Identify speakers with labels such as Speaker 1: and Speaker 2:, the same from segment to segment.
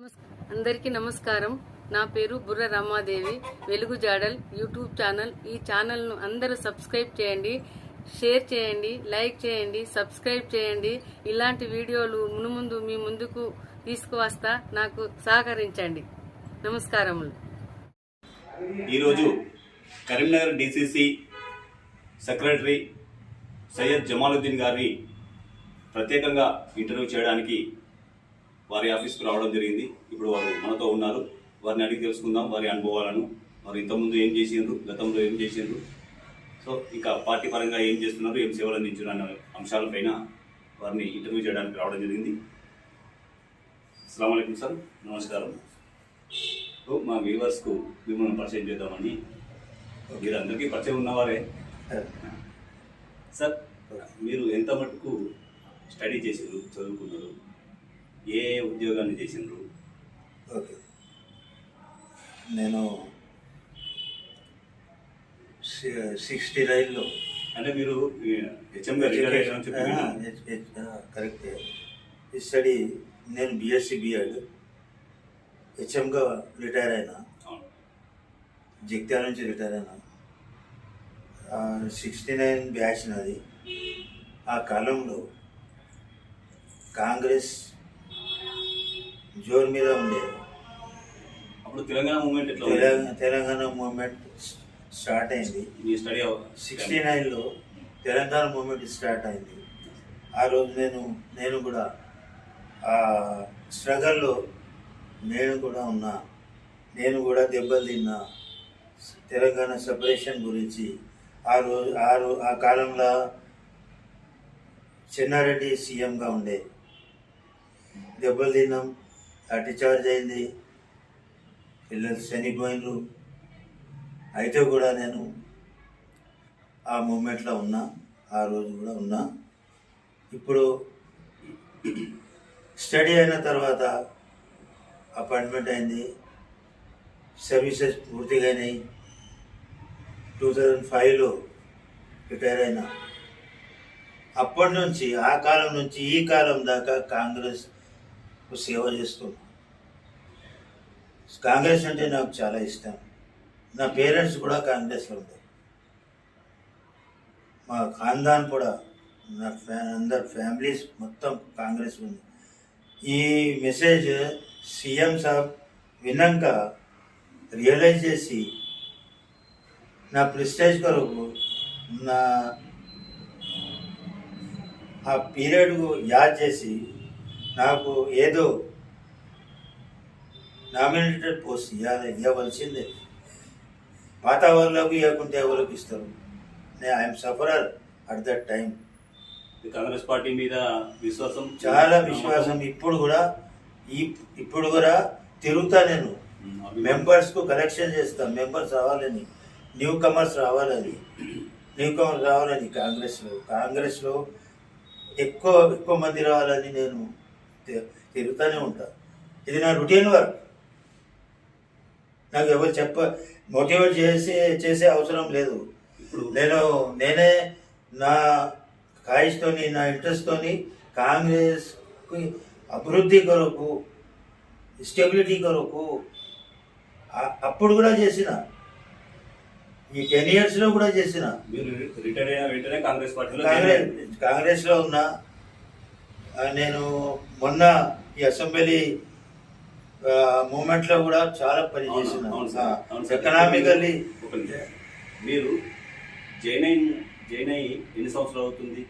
Speaker 1: అందరికీ నమస్కారం. నా పేరు బుర్ర రమాదేవి. వెలుగు జాడల్ యూట్యూబ్ ఛానల్. ఈ ఛానల్ను అందరూ సబ్స్క్రైబ్ చేయండి షేర్ చేయండి లైక్ చేయండి సబ్స్క్రైబ్ చేయండి. ఇలాంటి వీడియోలు మునుముందు మీ ముందుకు తీసుకువస్తా నాకు సహకరించండి. నమస్కారములు.
Speaker 2: ఈరోజు కరీంనగర్ డిసిసి సెక్రటరీ సయ్యద్ జమాలుద్దీన్ గారిని ప్రత్యేకంగా ఇంటర్వ్యూ చేయడానికి వారి ఆఫీస్కు రావడం జరిగింది. ఇప్పుడు వారు మనతో ఉన్నారు. వారిని అడిగి తెలుసుకుందాం. వారి అనుభవాలను. వారు ఇంతకుముందు ఏం చేసిండ్రు? గతంలో ఏం చేసిండ్రు? సో ఇంకా పార్టీ పరంగా ఏం చేస్తున్నారు? ఏం సేవలు అందించారు అన్న అంశాలపైన వారిని ఇంటర్వ్యూ చేయడానికి రావడం జరిగింది. అస్సలం సార్. నమస్కారం. సో మా వ్యూవర్స్కు మిమ్మల్ని పరిచయం చేద్దామని. మీరు అందరికీ పరిచయం ఉన్నవారే. సార్ మీరు ఎంత మటుకు స్టడీ చేసారు చదువుకున్నారు? ఏ ఉద్యోగాన్ని చేసిండ్రు?
Speaker 3: ఓకే. నేను సిక్స్టీ నైన్లో.
Speaker 2: అంటే మీరు.
Speaker 3: కరెక్ట్. స్టడీ నేను బీఎస్సీ బిఎడ్. హెచ్ఎంగా రిటైర్ అయినా జగిత్యాల నుంచి రిటైర్ అయినా సిక్స్టీ నైన్ బ్యాచ్ నాది. ఆ కాలంలో కాంగ్రెస్ జోరు మీద ఉండేది.
Speaker 2: అప్పుడు తెలంగాణ మూమెంట్ ఎట్లా?
Speaker 3: తెలంగాణ తెలంగాణ మూమెంట్ స్టార్ట్ అయింది.
Speaker 2: స్టడీ
Speaker 3: సిక్స్టీ నైన్లో తెలంగాణ మూమెంట్ స్టార్ట్ అయింది. ఆ రోజు నేను నేను కూడా ఆ స్ట్రగల్లో నేను కూడా ఉన్నా. నేను కూడా దెబ్బలు తిన్నా. తెలంగాణ సెపరేషన్ గురించి ఆ రోజు ఆ రో ఆ కాలంలో చెన్నారెడ్డి సీఎంగా ఉండే. దెబ్బలు తిన్నాం. లాఠీ చార్జ్ అయింది. పిల్లలు చనిపోయినరు అయితే కూడా నేను ఆ మూమెంట్లో ఉన్నా ఆ రోజు కూడా ఉన్నా. ఇప్పుడు స్టడీ అయిన తర్వాత అపాయింట్మెంట్ అయింది. సర్వీసెస్ పూర్తిగానే టూ థౌజండ్ ఫైవ్లో రిటైర్ అయినా. అప్పటి నుంచి ఆ కాలం నుంచి ఈ కాలం దాకా కాంగ్రెస్ సేవ చేస్తున్నాను కాంగ్రెస్ అంటే నాకు చాలా ఇష్టం. నా పేరెంట్స్ కూడా కాంగ్రెస్లో ఉంది మా ఖాన్దాన్ కూడా నా ఫ్యా అందరు ఫ్యామిలీస్ మొత్తం కాంగ్రెస్ ఉంది. ఈ మెసేజ్ సీఎం సాబ్ విన్నాక రియలైజ్ చేసి నా ప్రిస్టేజ్ కొరకు నా ఆ పీరియడ్ యాద్ చేసి నాకు ఏదో నామినేటెడ్ పోస్ట్ ఇవ్వాలి ఇవ్వవలసిందే. వాతావరణంలోకి ఇవ్వకుంటే ఎవరికి ఇస్తారు? నేను I'm sufferer at that time
Speaker 2: Congress party మీద విశ్వాసం
Speaker 3: చాలా విశ్వాసం. ఇప్పుడు కూడా ఈ ఇప్పుడు కూడా తిరుగుతా నేను. మెంబర్స్కు కలెక్షన్ చేస్తాం. మెంబర్స్ రావాలని. న్యూ కమర్స్ రావాలని. న్యూ కమర్స్ రావాలని కాంగ్రెస్లో. కాంగ్రెస్లో ఎక్కువ ఎక్కువ మంది రావాలని నేను తిరుగుతూనే ఉంటా. ఇది నా రొటీన్ వర్క్. నాకు ఎవరు చెప్ప మోటివేట్ చేసి చేసే అవసరం లేదు.
Speaker 2: ఇప్పుడు
Speaker 3: నేను నేనే నా కాయిస్తోని నా ఇంట్రెస్ట్తోని కాంగ్రెస్ అభివృద్ధి కొరకు స్టెబిలిటీ కొరకు అప్పుడు కూడా చేసిన. ఈ టెన్ ఇయర్స్లో కూడా చేసిన.
Speaker 2: మీరు రిటైర్ అయిన వెంటనే కాంగ్రెస్ పార్టీలో
Speaker 3: కాంగ్రెస్. కాంగ్రెస్లో ఉన్నా నేను మొన్న ఈ అసెంబ్లీ మూమెంట్లో కూడా చాలా పని చేసిన. ఎకనామికల్లీ.
Speaker 2: మీరు జైన్ జైన్ అయి ఎన్ని సంవత్సరాలు అవుతుంది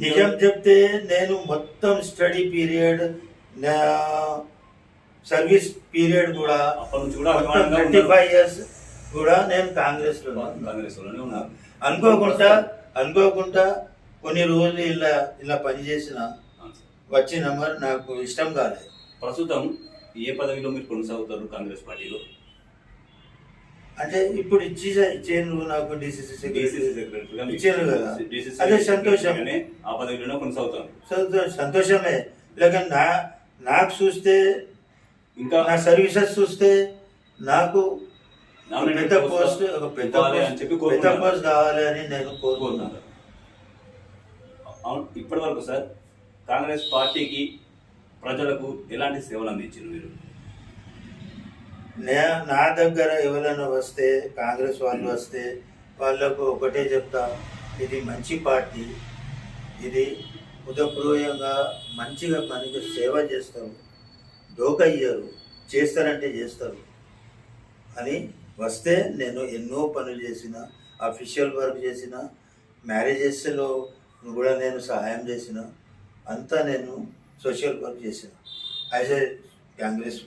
Speaker 3: నిజం చెప్తే నేను మొత్తం స్టడీ పీరియడ్ నా సర్వీస్ పీరియడ్ కూడా ట్వంటీ. ఫైవ్ ఇయర్స్ కూడా నేను కాంగ్రెస్లో.
Speaker 2: కాంగ్రెస్
Speaker 3: అనుకోకుండా అనుకోకుండా కొన్ని రోజులు ఇలా ఇలా పనిచేసిన. వచ్చిన మరి నాకు ఇష్టం కాలేదు
Speaker 2: ప్రస్తుతం ఏ పదవిలో మీరు కొనసాగుతారు కాంగ్రెస్ పార్టీలో?
Speaker 3: అంటే ఇప్పుడు ఇచ్చి నాకు డిసిసి కదా. అదే సంతోషం.
Speaker 2: ఆ పదవిలోనే కొనసాగుతారు
Speaker 3: సంతో- సంతోషమే. లేక నా నాకు చూస్తే
Speaker 2: ఇంకా
Speaker 3: నా సర్వీసెస్ చూస్తే నాకు పెద్ద
Speaker 2: పోస్ట్?
Speaker 3: పెద్ద పోస్ట్ కావాలి అని నేను కోరుకుంటున్నాను
Speaker 2: అవును ఇప్పటి వరకు సార్ కాంగ్రెస్ పార్టీకి ప్రజలకు ఎలాంటి సేవలు అందించారు మీరు?
Speaker 3: నే నా దగ్గర ఎవరైనా వస్తే కాంగ్రెస్ వాళ్ళు వస్తే వాళ్ళకు ఒకటే చెప్తా ఇది మంచి పార్టీ ఇది ఉదయపూర్వకంగా మంచిగా మనకి సేవ చేస్తారు డోకయ్యారు చేస్తారంటే చేస్తారు. అని వస్తే నేను ఎన్నో పనులు చేసిన అఫీషియల్ వర్క్ చేసిన మ్యారేజెస్లో కూడా నేను సహాయం చేసిన అంతా నేను సోషల్ వర్క్ చేసిన. As a Congress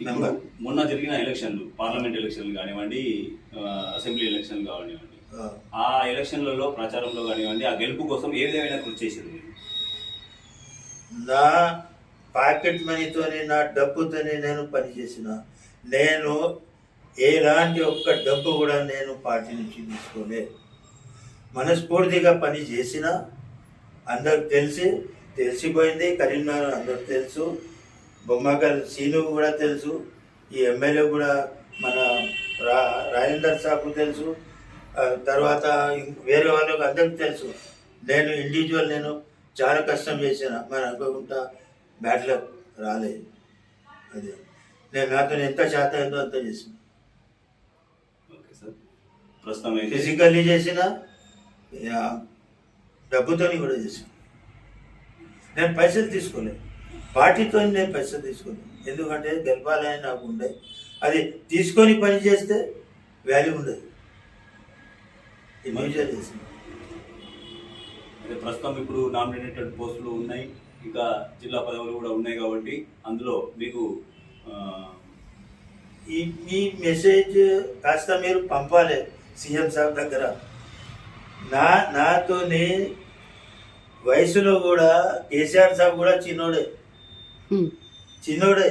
Speaker 3: member.
Speaker 2: మొన్న జరిగిన ఎలక్షన్లు పార్లమెంట్ ఎలక్షన్లు కానివ్వండి అసెంబ్లీ ఎలక్షన్లు కానివ్వండి ఆ. ఎలక్షన్లలో ప్రచారంలో కానివ్వండి ఆ గెలుపు కోసం ఏ విధమైన కృషి చేశారు మీరు?
Speaker 3: నా పాకెట్ మనీతోని నా డబ్బుతోని నేను పనిచేసిన నేను ఎలాంటి ఒక్క డబ్బు కూడా నేను పార్టీ నుంచి తీసుకోలే మనస్ఫూర్తిగా పని చేసిన అందరికి తెలిసి. తెలిసిపోయింది. కరీంనగర్ అందరికి తెలుసు. బొమ్మగారు సీను కూడా తెలుసు. ఈ ఎమ్మెల్యే కూడా మన రా రాజేందర్ సాబ్ తెలుసు. తర్వాత వేరే వాళ్ళకి అందరికి తెలుసు. నేను ఇండివిజువల్ నేను చాలా కష్టం చేసిన. మరి అనుకోకుండా బ్యాట్లో రాలేదు అదే. నేను నాతో ఎంత శాత అయిందో అంత చేసిన?
Speaker 2: Okay sir. ప్రస్తుతం అయితే
Speaker 3: ఫిజికల్లీ చేసిన డబ్బుతోని కూడా చేసిన నేను పైసలు తీసుకోలేదు పార్టీతో నేను పైసలు తీసుకోలేదు ఎందుకంటే గెలపాలని నాకు ఉండే. అది తీసుకొని పని చేస్తే వాల్యూ ఉండదు. ఇండివిజువల్ చేసిన
Speaker 2: అయితే ప్రస్తుతం ఇప్పుడు నామినేటెడ్ పోస్టులు ఉన్నాయి. ఇంకా జిల్లా పదవులు కూడా ఉన్నాయి కాబట్టి అందులో మీకు
Speaker 3: ఈ మీ మెసేజ్ కాస్త మీరు పంపాలి. సీఎం సాబ్ దగ్గర. నా నాతోని వయసులో కూడా కేసీఆర్ సాబ్ కూడా చిన్నోడే. చిన్నోడే.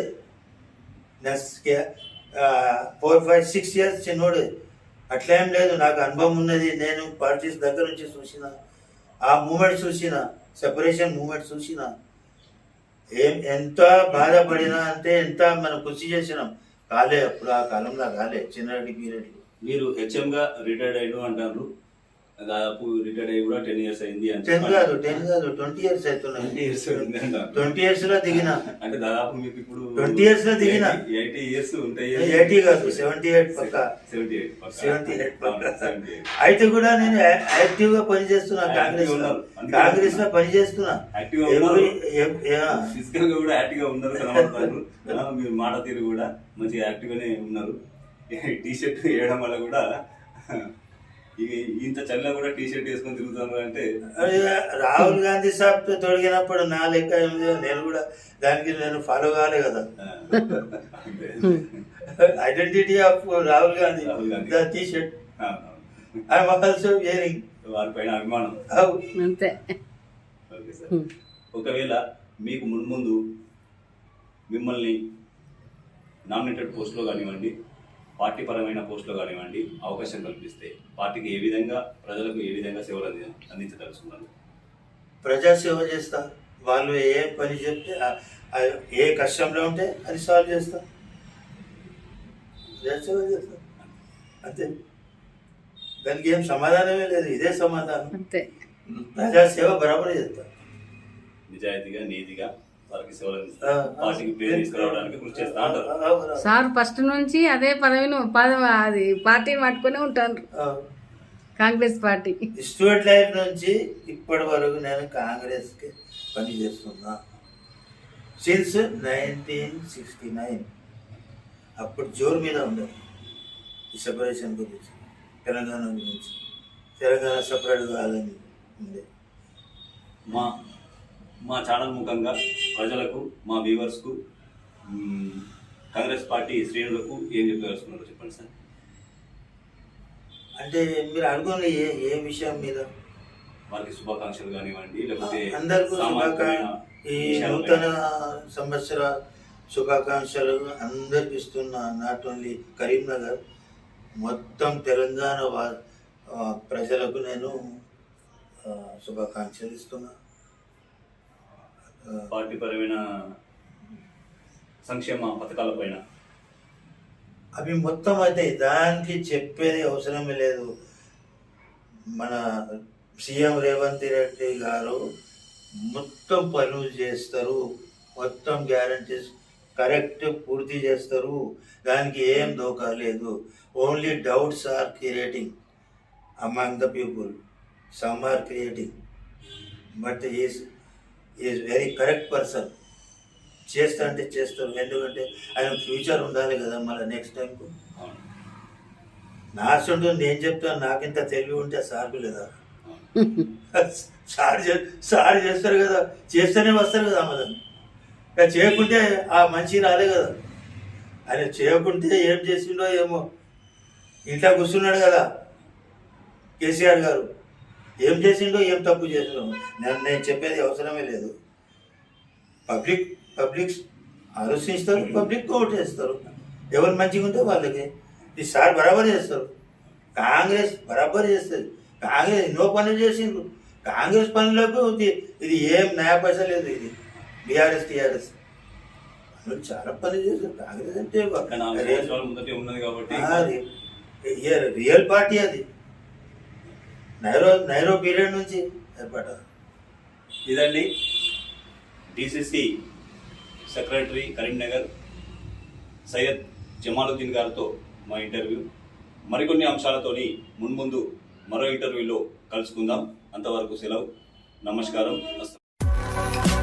Speaker 3: ఫోర్ ఫైవ్ సిక్స్ ఇయర్స్ చిన్నోడే. అట్లేం లేదు నాకు అనుభవం ఉన్నది. నేను పార్టీస్ దగ్గర నుంచి చూసిన ఆ మూమెంట్ చూసిన సెపరేషన్ మూమెంట్ చూసిన. ఏం ఎంత బాధపడినా అంటే ఎంత మనం కృషి చేసినాం. కాలే అప్పుడు ఆ కాలంలో కాలే చిన్నటి పీరియడ్
Speaker 2: మీరు హెచ్ఎం గా రిటైర్డ్ అయ్యారు అంటారు. దాదాపు రిటైర్డ్ అయ్యి కూడా టెన్ ఇయర్స్ అయింది
Speaker 3: టెన్ కాదు టెన్ కాదు ట్వంటీ ఇయర్స్ అవుతున్నాయి.
Speaker 2: ట్వంటీ ఇయర్స్
Speaker 3: ట్వంటీ ఇయర్స్లో దిగిన.
Speaker 2: అంటే దాదాపు మీకు ఇప్పుడు
Speaker 3: 20 years లో దిగిన.
Speaker 2: ఎయిటీ ఇయర్స్ ఉంటాయి.
Speaker 3: ఎయిటీ కాదు సెవెంటీ ఎయిట్ పక్క.
Speaker 2: సెవెంటీ ఎయిట్
Speaker 3: సెవెంటీ ఎయిట్ పక్క. అయితే కూడా నేను యాక్టివ్గా పనిచేస్తున్నా
Speaker 2: Active
Speaker 3: కాంగ్రెస్లో. కాంగ్రెస్లో పనిచేస్తున్నా.
Speaker 2: Active గా ఉన్నారు. ఫిజికల్గా కూడా యాక్టివ్గా ఉన్నారు కనబడతారు. మీరు మాట తీరు కూడా మంచిగా యాక్టివ్ గానే ఉన్నారు. టీ షర్ట్ వేయడం వల్ల కూడా ఇంత చల్ల కూడా టీ షర్ట్ వేసుకొని తిరుగుతున్నారు అంటే
Speaker 3: రాహుల్ గాంధీ సాబ్తో తొడిగినప్పుడు నా లెక్క నేను కూడా దానికి నేను ఫాలో కాలే కదా. Identity of Rahul Gandhi
Speaker 2: Rahul Gandhi.
Speaker 3: The T shirt
Speaker 2: ఆ,
Speaker 3: ఐఎమ్ ఆల్సో వేరింగ్
Speaker 2: వారి పైన అభిమానం.
Speaker 1: అంతే.
Speaker 2: Okay sir. ఒకవేళ మీకు మున్ముందు మిమ్మల్ని నామినేటెడ్ పోస్టులో కానివ్వండి పార్టీ పరమైన పోస్టులో కానివ్వండి అవకాశం కల్పిస్తే పార్టీకి ఏ విధంగా ప్రజలకు ఏ విధంగా సేవలు అంది అందించదలుచుకున్నారు?
Speaker 3: ప్రజాసేవ చేస్తా. వాళ్ళు ఏ పని చెప్తే ఏ కష్టంలో ఉంటే అది సాల్వ్ చేస్తా. ప్రజాసేవ చేస్తా. అంతే. దానికి ఏం సమాధానమే లేదు. ఇదే సమాధానం.
Speaker 1: అంతే.
Speaker 3: ప్రజాసేవ బరాబర్ చేస్తా.
Speaker 2: నిజాయితీగా నీతిగా వారికి సేవలు
Speaker 3: ఆ,
Speaker 2: అందిస్తారు పార్టీకి పేరు తీసుకురావడానికి కృషి చేస్తా అంటారు.
Speaker 3: ఆ, ఆ,
Speaker 1: సార్ ఫస్ట్ నుంచి అదే పదవిని పదవి అది పార్టీని పట్టుకునే ఉంటారు.
Speaker 3: ఆ.
Speaker 1: కాంగ్రెస్ పార్టీ.
Speaker 3: స్టూడెంట్ లైఫ్ నుంచి ఇప్పటి వరకు నేను కాంగ్రెస్కి పని చేస్తున్నా. సిన్స్ నైన్టీన్ సిక్స్టీ నైన్ అప్పుడు జోరు మీద ఉండదు ఈ సెపరేషన్ గురించి. తెలంగాణ గురించి తెలంగాణ సపరేట్ కాదని ఉంది
Speaker 2: మా మా ఛానల్ ముఖంగా ప్రజలకు మా వ్యూవర్స్కు కాంగ్రెస్ పార్టీ శ్రేణులకు ఏం చెప్పదలుచుకున్నారో చెప్పండి సార్.
Speaker 3: అంటే మీరు అనుకోండి ఏ ఏ విషయం మీద?
Speaker 2: వారికి శుభాకాంక్షలు కానివ్వండి లేకపోతే
Speaker 3: అందరికీ ఈ. నూతన సంవత్సర శుభాకాంక్షలు అందరికి ఇస్తున్నా నాట్ ఓన్లీ కరీంనగర్ మొత్తం తెలంగాణ ప్రజలకు నేను శుభాకాంక్షలు ఇస్తున్నా.
Speaker 2: పార్టీ పరమైన సంక్షేమ పథకాలపైన?
Speaker 3: అవి మొత్తం అయితే దానికి చెప్పేది అవసరమే లేదు. మన సీఎం రేవంత్ రెడ్డి గారు మొత్తం పనులు చేస్తారు. మొత్తం గ్యారంటీస్ కరెక్ట్ పూర్తి చేస్తారు. దానికి ఏం దోకా లేదు. Only doubts are creating among the people. Some are creating. But is is very correct person చేస్తా అంటే చేస్తారు ఎందుకంటే ఆయన ఫ్యూచర్ ఉండాలి కదా మళ్ళీ నెక్స్ట్ టైంకు నా ఉంటుంది నేను చెప్తాను నాకింత తెలివి ఉంటే సార్కు లేదా? సార్ చే సార్ చేస్తారు కదా చేస్తేనే వస్తారు కదా ఇక చేయకుంటే ఆ మంచి రాలే కదా. ఆయన చేయకుంటే ఏం చేసిండో ఏమో. ఇంట్లో కూర్చున్నాడు కదా కేసీఆర్ గారు. ఏం చేసిండో ఏం తప్పు చేసిండో నేను నేను చెప్పేది అవసరమే లేదు. పబ్లిక్ పబ్లిక్ ఆలోచిస్తారు పబ్లిక్ ఓటేస్తారు. ఎవరు మంచిగా ఉంటే వాళ్ళకి. ఈ సార్ బరాబర్ చేస్తారు. కాంగ్రెస్ బరాబర్ చేస్తుంది. కాంగ్రెస్ ఎన్నో పనులు చేసిండ్రు. కాంగ్రెస్ పనులకు ఇది ఇది ఏం నయా పైసా లేదు ఇది. BRS TRS. పనులు చాలా పనులు చేస్తారు. కాంగ్రెస్ అంటే రియల్ పార్టీ అది. నైరో నైరో పీరియడ్ నుంచి ఏర్పడ్డది
Speaker 2: ఇదండి డిసిసి సెక్రటరీ కరీంనగర్ సయ్యద్ జమాలుద్దీన్ గారితో మా ఇంటర్వ్యూ. మరికొన్ని అంశాలతోని మున్ముందు మరో ఇంటర్వ్యూలో కలుసుకుందాం. అంతవరకు సెలవు. నమస్కారం. వస్తాం